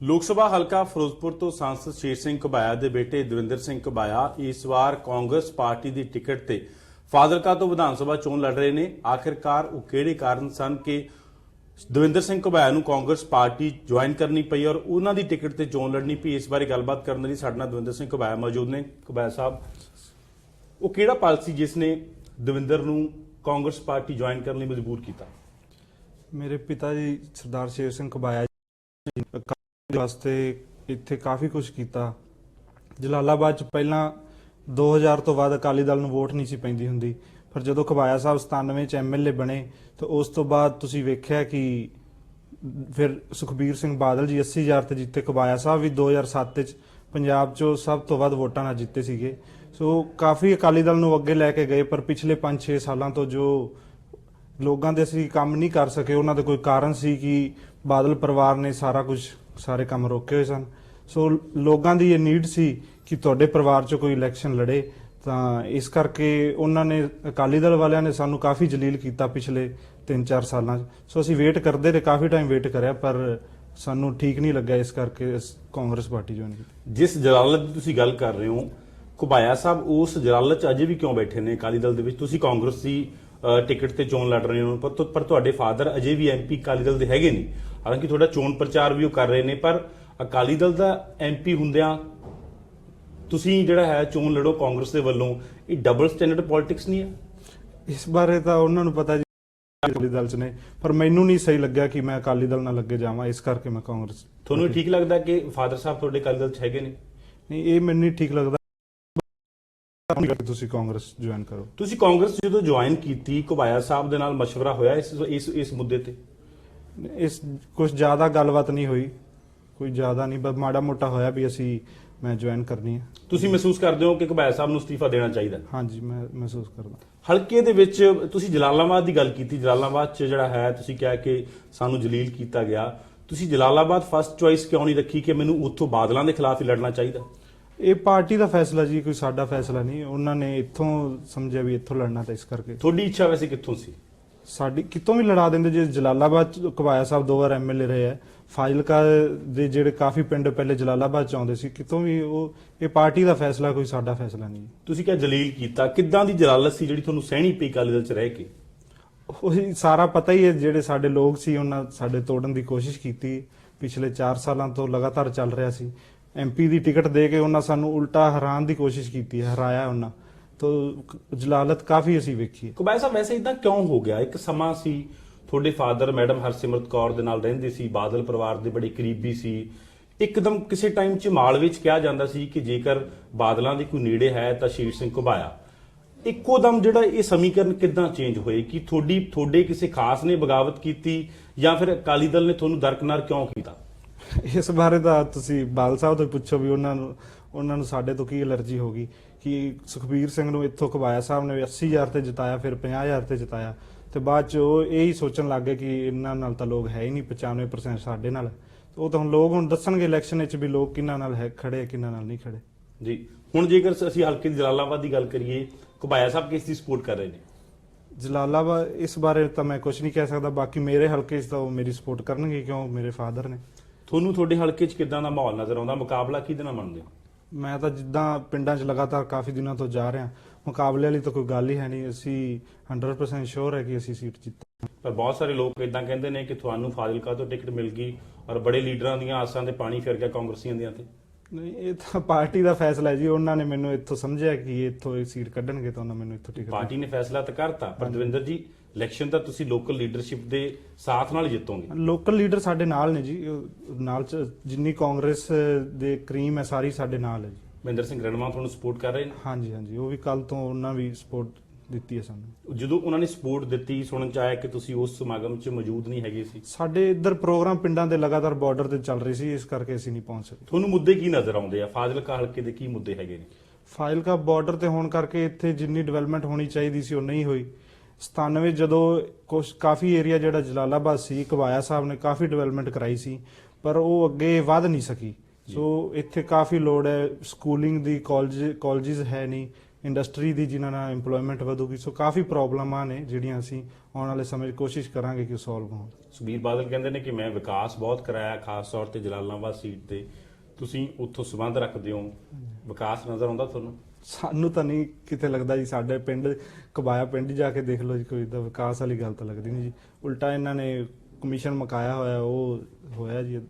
ਲੋਕ ਸਭਾ ਹਲਕਾ ਫਿਰੋਜ਼ਪੁਰ ਤੋਂ ਸਾਂਸਦ ਸ਼ੇਰ ਸਿੰਘ ਘਬਾਇਆ ਦੇ ਬੇਟੇ ਦਵਿੰਦਰ ਸਿੰਘ ਘਬਾਇਆ ਇਸ ਵਾਰ ਕਾਂਗਰਸ ਪਾਰਟੀ ਦੀ ਟਿਕਟ ਤੇ ਫਾਜ਼ਿਲਕਾ ਤੋਂ ਵਿਧਾਨ ਸਭਾ ਚੋਣ ਲੜ ਰਹੇ ਨੇ। ਆਖਿਰਕਾਰ ਉਹ ਕਿਹੜੇ ਕਾਰਨ ਸਨ ਕਿ ਦਵਿੰਦਰ ਸਿੰਘ ਘਬਾਇਆ ਨੂੰ ਕਾਂਗਰਸ ਪਾਰਟੀ ਜੁਆਇਨ ਕਰਨੀ ਪਈ ਔਰ ਉਹਨਾਂ ਦੀ ਟਿਕਟ ਤੇ ਚੋਣ ਲੜਨੀ ਪਈ, ਇਸ ਬਾਰੇ ਗੱਲਬਾਤ ਕਰਨ ਲਈ ਸਾਡੇ ਨਾਲ ਦਵਿੰਦਰ ਸਿੰਘ ਘਬਾਇਆ ਮੌਜੂਦ ਨੇ। ਘਬਾਇਆ ਸਾਹਿਬ, ਉਹ ਕਿਹੜਾ ਪਾਲਿਸੀ ਜਿਸ ਨੇ ਦਵਿੰਦਰ ਨੂੰ ਕਾਂਗਰਸ ਪਾਰਟੀ ਜੁਆਇਨ ਕਰਨ ਲਈ ਮਜਬੂਰ ਕੀਤਾ? ਮੇਰੇ ਪਿਤਾ ਜੀ ਸਰਦਾਰ ਸ਼ੇਰ ਸਿੰਘ ਕਬਾਇਆ ਵਾਸਤੇ ਇੱਥੇ ਕਾਫੀ ਕੁਝ ਕੀਤਾ। ਜਲਾਲਾਬਾਦ ਚ ਪਹਿਲਾਂ 2000 ਤੋਂ ਬਾਅਦ ਅਕਾਲੀ ਦਲ ਨੂੰ ਵੋਟ ਨਹੀਂ ਸੀ ਪੈਂਦੀ ਹੁੰਦੀ। ਪਰ ਜਦੋਂ ਕਬਾਇਆ ਸਾਹਿਬ 97 ਚ ਐਮਐਲਏ ਬਣੇ, ਤਾਂ ਉਸ ਤੋਂ ਬਾਅਦ ਤੁਸੀਂ ਵੇਖਿਆ ਕਿ ਫਿਰ ਸੁਖਬੀਰ ਸਿੰਘ ਬਾਦਲ ਜੀ 80000 ਤੇ ਜਿੱਤੇ। ਕਬਾਇਆ ਸਾਹਿਬ ਵੀ 2007 ਚ ਪੰਜਾਬ ਚੋਂ ਸਭ ਤੋਂ ਵੱਧ ਵੋਟਾਂ ਨਾਲ ਜਿੱਤੇ ਸੀਗੇ। ਸੋ ਕਾਫੀ ਅਕਾਲੀ ਦਲ ਨੂੰ ਅੱਗੇ ਲੈ ਕੇ ਗਏ, ਪਰ ਪਿਛਲੇ 5-6 ਸਾਲਾਂ ਤੋਂ ਜੋ ਲੋਕਾਂ ਦੇ ਅਸੀਂ ਕੰਮ ਨਹੀਂ ਕਰ ਸਕੇ, ਉਹਨਾਂ ਦਾ ਕੋਈ ਕਾਰਨ ਸੀ ਕਿ ਬਾਦਲ ਪਰਿਵਾਰ ਨੇ ਸਾਰਾ ਕੁਝ ਸਾਰੇ ਕੰਮ ਰੋਕੇ ਹੋਏ ਸਨ। ਸੋ ਲੋਕਾਂ ਦੀ ਇਹ ਨੀਡ ਸੀ ਕਿ ਤੁਹਾਡੇ ਪਰਿਵਾਰ 'ਚ ਕੋਈ ਇਲੈਕਸ਼ਨ ਲੜੇ। ਤਾਂ ਇਸ ਕਰਕੇ ਉਹਨਾਂ ਨੇ, ਅਕਾਲੀ ਦਲ ਵਾਲਿਆਂ ਨੇ ਸਾਨੂੰ ਕਾਫੀ ਜਲੀਲ ਕੀਤਾ ਪਿਛਲੇ 3-4 ਸਾਲਾਂ 'ਚ। ਸੋ ਅਸੀਂ ਵੇਟ ਕਰਦੇ ਰਹੇ ਕਾਫੀ ਟਾਈਮ ਵੇਟ ਕਰਿਆ, ਪਰ ਸਾਨੂੰ ਠੀਕ ਨਹੀਂ ਲੱਗਾ ਇਸ ਕਰਕੇ ਅਸੀਂ ਕਾਂਗਰਸ ਪਾਰਟੀ ਜੁਆਇਨ ਕੀਤੀ। ਜਿਸ ਜਲਾਲਤ ਦੀ ਤੁਸੀਂ ਗੱਲ ਕਰ ਰਹੇ ਹੋ, ਘੁਬਾਇਆ ਸਾਹਿਬ, ਉਸ ਜਲਾਲਤ ਚ ਅਜੇ ਵੀ ਕਿਉਂ ਬੈਠੇ ਨੇ ਅਕਾਲੀ ਦਲ ਦੇ ਵਿੱਚ? ਤੁਸੀਂ ਕਾਂਗਰਸੀ ਟਿਕਟ ਤੇ ਚੋਣ ਲੜ ਰਹੇ ਹੋ, ਪਰ ਪਰ ਤੁਹਾਡੇ ਫਾਦਰ ਅਜੇ ਵੀ ਐਮਪੀ ਅਕਾਲੀ ਦਲ ਦੇ ਹੈਗੇ ਨਹੀਂ ਹਾਲਾਂਕਿ ਤੁਹਾਡਾ ਚੋਣ ਪ੍ਰਚਾਰ ਵੀ ਉਹ ਕਰ ਰਹੇ ਨੇ ਪਰ ਅਕਾਲੀ ਦਲ ਦਾ ਐਮਪੀ ਹੁੰਦਿਆਂ ਤੁਸੀਂ ਜਿਹੜਾ ਹੈ ਚੋਣ ਲੜੋ ਕਾਂਗਰਸ ਦੇ ਵੱਲੋਂ ਇਹ ਡਬਲ ਸਟੈਂਡਰਡ ਪੋਲਿਟਿਕਸ ਨਹੀਂ ਹੈ ਇਸ ਬਾਰੇ ਤਾਂ ਉਹਨਾਂ ਨੂੰ ਪਤਾ ਜੀ ਅਕਾਲੀ ਦਲ 'ਚ ਨੇ ਪਰ ਮੈਨੂੰ ਨਹੀਂ ਸਹੀ ਲੱਗਿਆ ਕਿ ਮੈਂ ਅਕਾਲੀ ਦਲ ਨਾਲ ਲੱਗੇ ਜਾਵਾਂ ਇਸ ਕਰਕੇ ਮੈਂ ਕਾਂਗਰਸ ਤੁਹਾਨੂੰ ਇਹ ਠੀਕ ਲੱਗਦਾ ਕਿ ਫਾਦਰ ਸਾਹਿਬ ਤੁਹਾਡੇ ਅਕਾਲੀ ਦਲ ਚ ਹੈਗੇ ਨੇ ਨਹੀਂ ਇਹ ਮੈਨੂੰ ਨਹੀਂ ਠੀਕ ਲੱਗਦਾ ਤੁਸੀਂ ਕਾਂਗਰਸ ਜੁਆਇਨ ਕਰੋ ਤੁਸੀਂ ਕਾਂਗਰਸ ਜਦੋਂ ਜੁਆਇਨ ਕੀਤੀ ਘੁਬਾਇਆ ਸਾਹਿਬ ਦੇ ਨਾਲ مشورہ ਹੋਇਆ ਇਸ ਇਸ ਇਸ ਮੁੱਦੇ ਤੇ ਇਸ ਕੁਝ ਜ਼ਿਆਦਾ ਗੱਲਬਾਤ ਨਹੀਂ ਹੋਈ। ਕੋਈ ਜ਼ਿਆਦਾ ਨਹੀਂ ਬਸ ਮਾੜਾ ਮੋਟਾ ਹੋਇਆ ਵੀ ਅਸੀਂ ਮੈਂ ਜੁਆਇਨ ਕਰਨੀ ਹੈ। ਤੁਸੀਂ ਮਹਿਸੂਸ ਕਰਦੇ ਹੋ ਕਿ ਘੁਬਾਇਆ ਸਾਹਿਬ ਨੂੰ ਅਸਤੀਫਾ ਦੇਣਾ ਚਾਹੀਦਾ? ਹਾਂਜੀ ਮੈਂ ਮਹਿਸੂਸ ਕਰਦਾ। ਹਲਕੇ ਦੇ ਵਿੱਚ ਤੁਸੀਂ ਜਲਾਲਾਬਾਦ ਦੀ ਗੱਲ ਕੀਤੀ ਜਲਾਲਾਬਾਦ 'ਚ ਜਿਹੜਾ ਹੈ ਤੁਸੀਂ ਕਿਹਾ ਕਿ ਸਾਨੂੰ ਜਲੀਲ ਕੀਤਾ ਗਿਆ। ਤੁਸੀਂ ਜਲਾਲਾਬਾਦ ਫਸਟ ਚੁਆਇਸ ਕਿਉਂ ਨਹੀਂ ਰੱਖੀ ਕਿ ਮੈਨੂੰ ਉੱਥੋਂ ਬਾਦਲਾਂ ਦੇ ਖਿਲਾਫ ਹੀ ਲੜਨਾ ਚਾਹੀਦਾ? ਇਹ ਪਾਰਟੀ ਦਾ ਫੈਸਲਾ ਜੀ ਕੋਈ ਸਾਡਾ ਫੈਸਲਾ ਨਹੀਂ। ਉਹਨਾਂ ਨੇ ਇੱਥੋਂ ਸਮਝਿਆ ਵੀ ਇੱਥੋਂ ਲੜਨਾ ਤਾਂ ਇਸ ਕਰਕੇ। ਤੁਹਾਡੀ ਇੱਛਾ ਵੈਸੇ ਕਿੱਥੋਂ ਸੀ? ਸਾਡੀ ਕਿਤੋਂ ਵੀ ਲੜਾ ਦਿੰਦੇ ਜੇ ਜਲਾਲਾਬਾਦ ਚ ਕਵਾਇਆ ਸਾਹਿਬ ਦੋ ਵਾਰ ਐਮਐਲਏ ਰਹੇ ਆ ਫਾਜ਼ਿਲਕਾ ਦੇ ਜਿਹੜੇ ਕਾਫੀ ਪਿੰਡ ਪਹਿਲੇ ਜਲਾਲਾਬਾਦ ਚ ਆਉਂਦੇ ਸੀ ਕਿਤੋਂ ਵੀ ਉਹ ਇਹ ਪਾਰਟੀ ਦਾ ਫੈਸਲਾ ਕੋਈ ਸਾਡਾ ਫੈਸਲਾ ਨਹੀਂ ਤੁਸੀਂ ਕਿਹਾ ਜਲੀਲ ਕੀਤਾ ਕਿੱਦਾਂ ਦੀ ਜਲਾਲਤ ਸੀ ਜਿਹੜੀ ਤੁਹਾਨੂੰ ਸਹਿਣੀ ਪਈ ਅਕਾਲੀ ਦਲ 'ਚ ਰਹਿ ਕੇ? ਉਹੀ ਸਾਰਾ ਪਤਾ ਹੀ ਹੈ ਜਿਹੜੇ ਸਾਡੇ ਲੋਕ ਸੀ ਉਹਨਾਂ ਸਾਡੇ ਤੋੜਨ ਦੀ ਕੋਸ਼ਿਸ਼ ਕੀਤੀ ਪਿਛਲੇ 4 ਸਾਲਾਂ ਤੋਂ ਲਗਾਤਾਰ ਚੱਲ ਰਿਹਾ ਸੀ। ਐਮਪੀ ਦੀ ਟਿਕਟ ਦੇ ਕੇ ਉਹਨਾਂ ਸਾਨੂੰ ਉਲਟਾ ਹਰਾਨ ਦੀ ਕੋਸ਼ਿਸ਼ ਕੀਤੀ ਹੈ ਹਰਾਇਆ ਉਹਨਾਂ। ਤੋਂ ਜਲਾਲਤ ਕਾਫੀ ਅਸੀਂ ਵੇਖੀ ਹੈ। ਸਾਹਿਬ ਵੈਸੇ ਇਦਾਂ ਕਿਉਂ ਹੋ ਗਿਆ? ਇੱਕ ਸਮਾਂ ਸੀ ਤੁਹਾਡੇ ਫਾਦਰ ਮੈਡਮ ਹਰਸਿਮਰਤ ਕੌਰ ਦੇ ਨਾਲ ਰਹਿੰਦੇ ਸੀ ਬਾਦਲ ਪਰਿਵਾਰ ਦੇ ਬੜੇ ਕਰੀਬੀ ਸੀ। ਇੱਕਦਮ ਕਿਸੇ ਟਾਈਮ 'ਚ ਮਾਲ ਵਿੱਚ ਕਿਹਾ ਜਾਂਦਾ ਸੀ ਕਿ ਜੇਕਰ ਬਾਦਲਾਂ ਦੀ ਕੋਈ ਨੇੜੇ ਹੈ ਤਾਂ ਸ਼ੀਰ ਸਿੰਘ ਘੁਬਾਇਆ ਇੱਕੋ ਦਮ ਜਿਹੜਾ ਇਹ ਸਮੀਕਰਨ ਕਿੱਦਾਂ ਚੇਂਜ ਹੋਏ? ਕਿ ਤੁਹਾਡੀ ਤੁਹਾਡੇ ਕਿਸੇ ਖਾਸ ਨੇ ਬਗਾਵਤ ਕੀਤੀ ਜਾਂ ਫਿਰ ਅਕਾਲੀ ਦਲ ਨੇ ਤੁਹਾਨੂੰ ਦਰਕਨਾਰ ਕਿਉਂ ਕੀਤਾ? ਇਸ ਬਾਰੇ ਤਾਂ ਤੁਸੀਂ ਬਾਲ ਸਾਹਿਬ ਤੋਂ ਪੁੱਛੋ ਵੀ ਉਹਨਾਂ ਨੂੰ ਉਹਨਾਂ ਨੂੰ ਸਾਡੇ ਤੋਂ ਕੀ ਅਲਰਜੀ ਹੋ ਗਈ? ਕਿ ਸੁਖਬੀਰ ਸਿੰਘ ਨੂੰ ਇੱਥੋਂ ਕਬਾਇਆ ਸਾਹਿਬ ਨੇ 80000 ਤੇ ਜਿਤਾਇਆ ਫਿਰ 50000 ਤੇ ਜਿਤਾਇਆ। ਤੇ ਬਾਅਦ ਚ ਉਹ ਇਹ ਹੀ ਸੋਚਣ ਲੱਗ ਗਏ ਕਿ ਇਹਨਾਂ ਨਾਲ ਤਾਂ ਲੋਕ ਹੈ ਹੀ ਨਹੀਂ 95% ਸਾਡੇ ਨਾਲ। ਉਹ ਤਾਂ ਹੁਣ ਲੋਕ ਹੁਣ ਦੱਸਣਗੇ ਇਲੈਕਸ਼ਨ ਵਿੱਚ ਵੀ ਲੋਕ ਕਿਹਨਾਂ ਨਾਲ ਹੈ ਖੜੇ ਕਿਹਨਾਂ ਨਾਲ ਨਹੀਂ ਖੜੇ। ਜੀ। ਹੁਣ ਜੇਕਰ ਅਸੀਂ ਹਲਕੇ ਦੀ ਜਲਾਲਾਬਾਦ ਦੀ ਗੱਲ ਕਰੀਏ ਘੁਬਾਇਆ ਸਾਹਿਬ ਕਿਸ ਦੀ ਸਪੋਰਟ ਕਰ ਰਹੇ ਨੇ? ਜਲਾਲਾਬਾਦ ਇਸ ਬਾਰੇ ਤਾਂ ਮੈਂ ਕੁਝ ਨਹੀਂ ਕਹਿ ਸਕਦਾ। ਬਾਕੀ ਮੇਰੇ ਹਲਕੇ 'ਚ ਤਾਂ ਉਹ ਮੇਰੀ ਸਪੋਰਟ ਕਰਨਗੇ ਕਿਉਂ? ਮੇਰੇ ਫਾਦਰ ਨੇ। ਤੁਹਾਨੂੰ ਤੁਹਾਡੇ ਹਲਕੇ 'ਚ ਕਿੱਦਾਂ ਦਾ ਮਾਹੌਲ ਨਜ਼ਰ ਆਉਂਦਾ? ਮੁਕਾਬਲਾ ਕਿਹਦੇ ਨਾਲ ਮੰਨਦੇ ਹੋ ਮੈਂ ਤਾਂ ਜਿੱਦਾਂ ਪਿੰਡਾਂ 'ਚ ਲਗਾਤਾਰ ਕਾਫੀ ਦਿਨਾਂ ਤੋਂ ਜਾ ਰਿਹਾ। ਮੁਕਾਬਲੇ ਵਾਲੀ ਤਾਂ ਕੋਈ ਗੱਲ ਹੀ ਹੈ ਨਹੀਂ। ਅਸੀਂ 100% ਸ਼ੋਰ ਹੈ ਕਿ ਅਸੀਂ ਸੀਟ ਜਿੱਤਾਂਗੇ। ਪਰ ਬਹੁਤ ਸਾਰੇ ਲੋਕ ਇਦਾਂ ਕਹਿੰਦੇ ਨੇ ਕਿ ਤੁਹਾਨੂੰ ਫਾਜ਼ਿਲਕਾ ਤੋਂ ਟਿਕਟ ਮਿਲ ਗਈ ਔਰ ਬੜੇ ਲੀਡਰਾਂ ਦੀਆਂ ਆਸਾਂ ਤੇ ਪਾਣੀ ਫਿਰ ਗਿਆ ਕਾਂਗਰਸੀਆਂ ਦੀਆਂ ਤੇ। ਨਹੀਂ ਇਹ ਤਾਂ ਪਾਰਟੀ ਦਾ ਫੈਸਲਾ ਹੈ ਜੀ। ਉਹਨਾਂ ਨੇ ਮੈਨੂੰ ਇੱਥੋਂ ਸਮਝਿਆ ਕਿ ਇੱਥੋਂ ਇਹ ਸੀਟ ਕੱਢਣਗੇ ਤਾਂ ਉਹਨਾਂ ਮੈਨੂੰ ਇੱਥੋਂ ਟਿਕਟ ਪਾਰਟੀ ਨੇ ਫੈਸਲਾ ਤਾਂ ਕਰਤਾ ਪਰ ਦਵਿੰਦਰ ਜੀ ਇਲੈਕਸ਼ਨ ਤਾਂ ਤੁਸੀਂ ਲੋਕਲ ਲੀਡਰਸ਼ਿਪ ਦੇ ਸਾਥ ਨਾਲ ਜਿੱਤੋਗੇ। ਲੋਕਲ ਲੀਡਰ ਸਾਡੇ ਨਾਲ ਨੇ ਜੀ। ਉਹ ਨਾਲ ਚ ਜਿੰਨੀ ਕਾਂਗਰਸ ਦੇ ਕਰੀਮ ਹੈ ਸਾਰੀ ਸਾਡੇ ਨਾਲ ਹੈ ਜੀ। ਮਹਿੰਦਰ ਸਿੰਘ ਰਣਵਾ ਤੁਹਾਨੂੰ ਸਪੋਰਟ ਕਰ ਰਹੇ ਨੇ? ਹਾਂਜੀ ਹਾਂਜੀ। ਉਹ ਵੀ ਕੱਲ ਤੋਂ ਉਹਨਾਂ ਵੀ ਸਪੋਰਟ ਦਿੱਤੀ ਹੈ ਸਾਨੂੰ। ਜਦੋਂ ਉਹਨਾਂ ਨੇ ਸਪੋਰਟ ਦਿੱਤੀ ਸੁਣਨ ਚ ਆਇਆ ਕਿ ਤੁਸੀਂ ਉਸ ਸਮਾਗਮ 'ਚ ਮੌਜੂਦ ਨਹੀਂ ਹੈਗੇ ਸੀ। ਸਾਡੇ ਇੱਧਰ ਪ੍ਰੋਗਰਾਮ ਪਿੰਡਾਂ ਦੇ ਲਗਾਤਾਰ ਬਾਰਡਰ ਤੇ ਚੱਲ ਰਹੀ ਸੀ ਇਸ ਕਰਕੇ ਅਸੀਂ ਨਹੀਂ ਪਹੁੰਚ ਸਕੇ। ਤੁਹਾਨੂੰ ਮੁੱਦੇ ਕੀ ਨਜ਼ਰ ਆਉਂਦੇ ਆ? ਫਾਜ਼ਿਲਕਾ ਹਲਕੇ ਦੇ ਕੀ ਮੁੱਦੇ ਹੈਗੇ ਨੇ? ਫਾਈਲਕਾ ਬਾਰਡਰ ਤੇ ਹੋਣ ਕਰਕੇ ਇੱਥੇ ਜਿੰਨੀ ਡਿਵੈਲਪਮੈਂਟ ਹੋਣੀ ਚਾਹੀਦੀ ਸੀ ਉਹ ਨਹੀਂ ਹੋਈ। 97 ਜਦੋਂ ਕੁਝ ਕਾਫੀ ਏਰੀਆ ਜਿਹੜਾ ਜਲਾਲਾਬਾਦ ਸੀ ਕਵਾਇਆ ਸਾਹਿਬ ਨੇ ਕਾਫੀ ਡਿਵੈਲਪਮੈਂਟ ਕਰਾਈ ਸੀ ਪਰ ਉਹ ਅੱਗੇ ਵਧ ਨਹੀਂ ਸਕੀ। ਸੋ ਇੱਥੇ ਕਾਫੀ ਲੋੜ ਹੈ ਸਕੂਲਿੰਗ ਦੀ ਕਾਲਜ ਕਾਲਜਸ ਹੈ ਨਹੀਂ। ਇੰਡਸਟਰੀ ਦੀ ਜਿਨ੍ਹਾਂ ਨਾਲ EMPLOYMENT ਵਧੂਗੀ ਸੋ ਕਾਫੀ ਪ੍ਰੋਬਲਮਾਂ ਨੇ ਜਿਹੜੀਆਂ ਅਸੀਂ ਆਉਣ ਵਾਲੇ ਸਮੇਂ 'ਚ ਕੋਸ਼ਿਸ਼ ਕਰਾਂਗੇ ਕਿ ਸੋਲਵ ਹੋਣ। ਸੁਖਬੀਰ ਬਾਦਲ ਕਹਿੰਦੇ ਨੇ ਕਿ ਮੈਂ ਵਿਕਾਸ ਬਹੁਤ ਕਰਾਇਆ ਖਾਸ ਤੌਰ ਤੇ ਜਲਾਲਾਬਾਦ ਸੀਟ ਤੇ। ਤੁਸੀਂ ਉੱਥੋਂ ਸਬੰਧ ਰੱਖਦੇ ਹੋ। ਵਿਕਾਸ ਨਜ਼ਰ ਆਉਂਦਾ ਤੁਹਾਨੂੰ? ਸਾਨੂੰ ਤਾਂ ਨਹੀਂ ਕਿਤੇ ਲੱਗਦਾ ਜੀ ਸਾਡੇ ਪਿੰਡ ਕਬਾਇਆ ਪਿੰਡ ਜਾ ਕੇ ਦੇਖ ਲਓ ਜੀ ਕੋਈ ਤਾਂ ਵਿਕਾਸ ਵਾਲੀ ਗੱਲ ਤਾਂ ਲੱਗਦੀ ਨਹੀਂ ਜੀ। ਉਲਟਾ ਇਹਨਾਂ ਨੇ ਕਮਿਸ਼ਨ ਮਕਾਇਆ ਹੋਇਆ ਉਹ ਹੋਇਆ ਜੀ।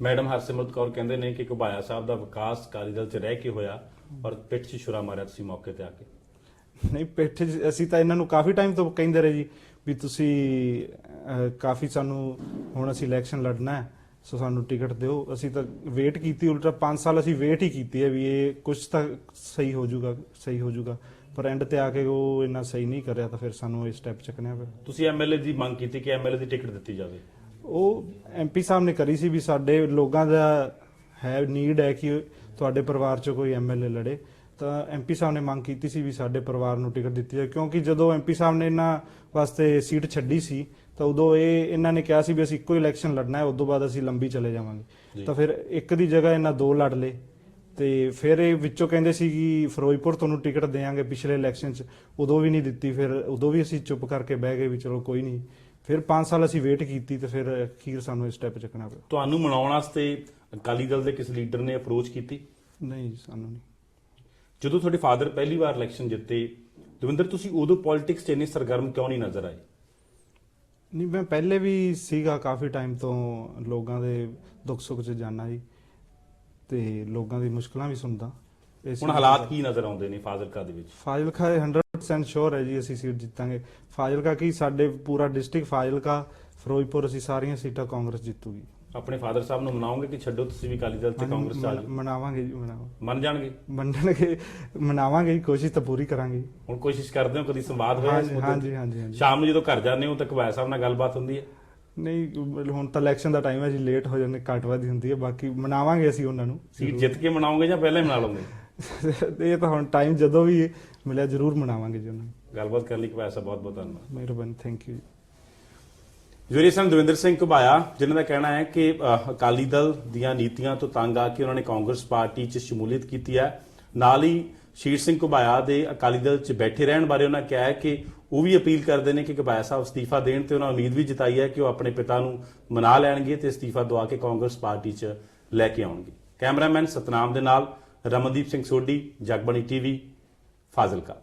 ਮੈਡਮ ਹਰਸਿਮਰਤ ਕੌਰ ਕਹਿੰਦੇ ਨੇ ਕਿ ਘੁਬਾਇਆ ਸਾਹਿਬ ਦਾ ਵਿਕਾਸ ਅਕਾਲੀ ਦਲ 'ਚ ਰਹਿ ਕੇ ਹੋਇਆ। ਔਰ ਪਿੱਠ 'ਚ ਛੁਰਾ ਮਾਰਿਆ ਤੁਸੀਂ ਮੌਕੇ ਤੇ ਆ ਕੇ। ਨਹੀਂ ਪਿੱਠ 'ਚ ਅਸੀਂ ਤਾਂ ਇਹਨਾਂ ਨੂੰ ਕਾਫੀ ਟਾਈਮ ਤੋਂ ਕਹਿੰਦੇ ਰਹੇ ਜੀ ਵੀ ਤੁਸੀਂ ਅਹ, ਕਾਫੀ ਸਾਨੂੰ ਹੁਣ ਅਸੀਂ ਇਲੈਕਸ਼ਨ ਲੜਨਾ ਹੈ ਸੋ ਸਾਨੂੰ ਟਿਕਟ ਦਿਓ। ਅਸੀਂ ਤਾਂ ਵੇਟ ਕੀਤੀ ਉਲਟਾ 5 ਸਾਲ ਅਸੀਂ ਵੇਟ ਹੀ ਕੀਤੀ ਹੈ ਵੀ ਇਹ ਕੁਝ ਤਾਂ ਸਹੀ ਹੋ ਜਾਊਗਾ ਸਹੀ ਹੋ ਜਾਊਗਾ। ਪਰ ਐਂਡ ਤੇ ਆ ਕੇ ਉਹ ਇੰਨਾ ਸਹੀ ਨਹੀਂ ਕਰਿਆ ਤਾਂ ਫਿਰ ਸਾਨੂੰ ਇਹ ਸਟੈਪ ਚੱਕਣਾ ਪਿਆ ਤੁਸੀਂ ਐਮਐਲਏ ਦੀ ਮੰਗ ਕੀਤੀ ਕਿ ਐਮਐਲਏ ਦੀ ਟਿਕਟ ਦਿੱਤੀ ਜਾਵੇ। ਉਹ ਐਮਪੀ ਸਾਹਿਬ ਨੇ ਕਰੀ ਸੀ ਵੀ ਸਾਡੇ ਲੋਕਾਂ ਦਾ ਹੈ ਨੀਡ ਹੈ ਕਿ ਤੁਹਾਡੇ ਪਰਿਵਾਰ ਚੋਂ ਕੋਈ ਐਮਐਲਏ ਲੜੇ ਤਾਂ ਐਮਪੀ ਸਾਹਿਬ ਨੇ ਮੰਗ ਕੀਤੀ ਸੀ ਵੀ ਸਾਡੇ ਪਰਿਵਾਰ ਨੂੰ ਟਿਕਟ ਦਿੱਤੀ ਜਾਵੇ ਕਿਉਂਕਿ ਜਦੋਂ ਐਮਪੀ ਸਾਹਿਬ ਨੇ ਇਹਨਾਂ ਵਾਸਤੇ ਸੀਟ ਛੱਡੀ ਸੀ ਤਾਂ ਉਦੋਂ ਇਹ ਇਹਨਾਂ ਨੇ ਕਿਹਾ ਸੀ ਵੀ ਅਸੀਂ ਇੱਕੋ ਇਲੈਕਸ਼ਨ ਲੜਨਾ ਹੈ ਉਦੋਂ ਬਾਅਦ ਅਸੀਂ ਲੰਬੀ ਚਲੇ। ਜਾਵਾਂਗੇ ਤਾਂ ਫਿਰ ਇੱਕ ਦੀ ਜਗ੍ਹਾ ਇਹਨਾਂ ਦੋ ਲੜ ਲਏ ਤੇ ਫਿਰ ਇਹ ਵਿੱਚੋਂ ਕਹਿੰਦੇ ਸੀ ਕਿ ਫਿਰੋਜ਼ਪੁਰ ਤੁਹਾਨੂੰ ਟਿਕਟ ਦੇਵਾਂਗੇ ਪਿਛਲੇ ਇਲੈਕਸ਼ਨ 'ਚ ਉਦੋਂ ਵੀ ਨਹੀਂ ਦਿੱਤੀ ਫਿਰ ਉਦੋਂ ਵੀ ਅਸੀਂ ਚੁੱਪ ਕਰਕੇ ਬਹਿ ਗਏ ਵੀ ਚਲੋ ਕੋਈ ਨਹੀਂ ਫਿਰ 5 ਸਾਲ ਅਸੀਂ ਵੇਟ ਕੀਤੀ ਤੇ ਫਿਰ ਅਖੀਰ ਸਾਨੂੰ ਇਹ ਸਟੈਪ ਚੱਕਣਾ ਪਿਆ। ਤੁਹਾਨੂੰ ਮਨਾਉਣ ਵਾਸਤੇ ਅਕਾਲੀ ਦਲ ਦੇ ਕਿਸ ਲੀਡਰ ਨੇ ਅਪਰੋਚ ਕੀਤੀ? ਨਹੀਂ ਜੀ, ਸਾਨੂੰ ਨਹੀਂ। ਜਦੋਂ ਤੁਹਾਡੇ ਫਾਦਰ ਪਹਿਲੀ ਵਾਰ ਇਲੈਕਸ਼ਨ ਜਿੱਤੇ ਦਵਿੰਦਰ ਤੁਸੀਂ ਉਦੋਂ ਪੋਲਿਟਿਕਸ 'ਚ ਇੰਨੇ ਸਰਗਰਮ ਕਿਉਂ ਨਹੀਂ ਨਜ਼ਰ ਆਏ? ਨਹੀਂ ਮੈਂ ਪਹਿਲੇ ਵੀ ਸੀਗਾ ਕਾਫੀ ਟਾਈਮ ਤੋਂ ਲੋਕਾਂ ਦੇ ਦੁੱਖ ਸੁੱਖ 'ਚ ਜਾਣਾ ਜੀ ਤੇ ਲੋਕਾਂ ਦੀ ਮੁਸ਼ਕਲਾਂ ਵੀ ਸੁਣਦਾ। ਇਸ ਹੁਣ ਹਾਲਾਤ ਕੀ ਨਜ਼ਰ ਆਉਂਦੇ ਨੇ ਫਾਜ਼ਿਲਕਾ ਦੇ ਵਿੱਚ? ਫਾਜ਼ਿਲਕਾ 100% ਸ਼ੋਰ ਹੈ ਜੀ ਅਸੀਂ ਸੀਟ ਜਿੱਤਾਂਗੇ। ਫਾਜ਼ਿਲਕਾ ਕੀ ਸਾਡੇ ਪੂਰਾ ਡਿਸਟ੍ਰਿਕਟ ਫਾਜ਼ਿਲਕਾ ਫਿਰੋਜ਼ਪੁਰ ਅਸੀਂ ਸਾਰੀਆਂ ਸੀਟਾਂ ਕਾਂਗਰਸ ਜਿੱਤੂਗੀ। ਆਪਣੇ ਫਾਦਰ ਸਾਹਿਬ ਨੂੰ ਮਨਾਓਗੇ ਕਿ ਛੱਡੋ ਤੁਸੀਂ ਵੀ ਅਕਾਲੀ ਦਲ 'ਚ ਕਾਂਗਰਸ 'ਚ ਆ ਜਾਓ? ਮਨਾਵਾਂਗੇ ਜੀ ਮਨਾਵਾਂਗੇ। ਮੰਨ ਜਾਣਗੇ? ਮੰਨਣਗੇ ਮਨਾਵਾਂਗੇ ਜੀ ਕੋਸ਼ਿਸ਼ ਤਾਂ ਪੂਰੀ ਕਰਾਂਗੇ। ਹੁਣ ਕੋਸ਼ਿਸ਼ ਕਰਦੇ ਹੋ ਕਦੀ ਸੰਵਾਦ ਹੋਇਆ ਇਸ ਹਾਂਜੀ ਮੁੱਦੇ ਹਾਂਜੀ ਤੇ? ਹਾਂਜੀ ਹਾਂਜੀ ਸ਼ਾਮ ਨੂੰ ਜਦੋਂ ਘਰ ਜਾਂਦੇ ਹੋ ਤਾਂ ਕਬਾਇਆ ਸਾਹਿਬ ਨਾਲ ਗੱਲਬਾਤ ਹੁੰਦੀ ਹੈ? ਨਹੀਂ ਹੁਣ ਤਾਂ ਇਲੈਕਸ਼ਨ ਦਾ ਟਾਈਮ ਹੈ ਜੀ ਲੇਟ ਹੋ ਜਾਂਦੇ ਘੱਟ ਵੱਧ ਹੀ ਹੁੰਦੀ ਹੈ ਬਾਕੀ ਮਨਾਵਾਂਗੇ ਅਸੀਂ ਉਹਨਾਂ ਨੂੰ ਸੀਟ ਜਿੱਤ ਕੇ ਮਨਾਓਗੇ ਜਾਂ ਪਹਿਲਾਂ ਹੀ ਮਨਾ ਲਓਗੇ? ਇਹ ਤਾਂ ਹੁਣ ਟਾਈਮ ਜਦੋਂ ਵੀ ਮਿਲਿਆ ਜ਼ਰੂਰ ਮਨਾਵਾਂਗੇ ਜੀ ਉਹਨਾਂ ਨੂੰ। ਗੱਲਬਾਤ ਕਰਨ ਲਈ ਕਬਾਇਆ ਸਾਹਿਬ ਬਹੁਤ ਬਹੁਤ ਧੰਨਵਾਦ। ਮਿਹਰਬਾਨੀ ਥੈਂਕ ਯੂ ਜੁਰੀ ਸਿੰਘ ਦਵਿੰਦਰ ਸਿੰਘ ਘੁਬਾਇਆ ਜਿਨ੍ਹਾਂ ਦਾ ਕਹਿਣਾ ਹੈ ਕਿ ਅਕਾਲੀ ਦਲ ਦੀਆਂ ਨੀਤੀਆਂ ਤੋਂ ਤੰਗ ਆ ਕੇ ਉਹਨਾਂ ਨੇ ਕਾਂਗਰਸ ਪਾਰਟੀ 'ਚ ਸ਼ਮੂਲੀਅਤ ਕੀਤੀ ਹੈ। ਨਾਲ ਹੀ ਸ਼ੀਰ ਸਿੰਘ ਘੁਬਾਇਆ ਦੇ ਅਕਾਲੀ ਦਲ 'ਚ ਬੈਠੇ ਰਹਿਣ ਬਾਰੇ ਉਹਨਾਂ ਕਿਹਾ ਹੈ ਕਿ ਉਹ ਵੀ ਅਪੀਲ ਕਰਦੇ ਨੇ ਕਿ ਘੁਬਾਇਆ ਸਾਹਿਬ ਅਸਤੀਫਾ ਦੇਣ ਤੇ ਉਹਨਾਂ ਉਮੀਦ ਵੀ ਜਤਾਈ ਹੈ ਕਿ ਉਹ ਆਪਣੇ ਪਿਤਾ ਨੂੰ ਮਨਾ ਲੈਣਗੇ ਤੇ ਅਸਤੀਫਾ ਦਵਾ ਕੇ ਕਾਂਗਰਸ ਪਾਰਟੀ 'ਚ ਲੈ ਕੇ ਆਉਣਗੇ। ਕੈਮਰਾਮੈਨ ਸਤਨਾਮ ਦੇ ਨਾਲ ਰਮਨਦੀਪ ਸਿੰਘ ਸੋਢੀ ਜਗਬਣੀ ਟੀਵੀ ਫਾਜ਼ਿਲਕਾ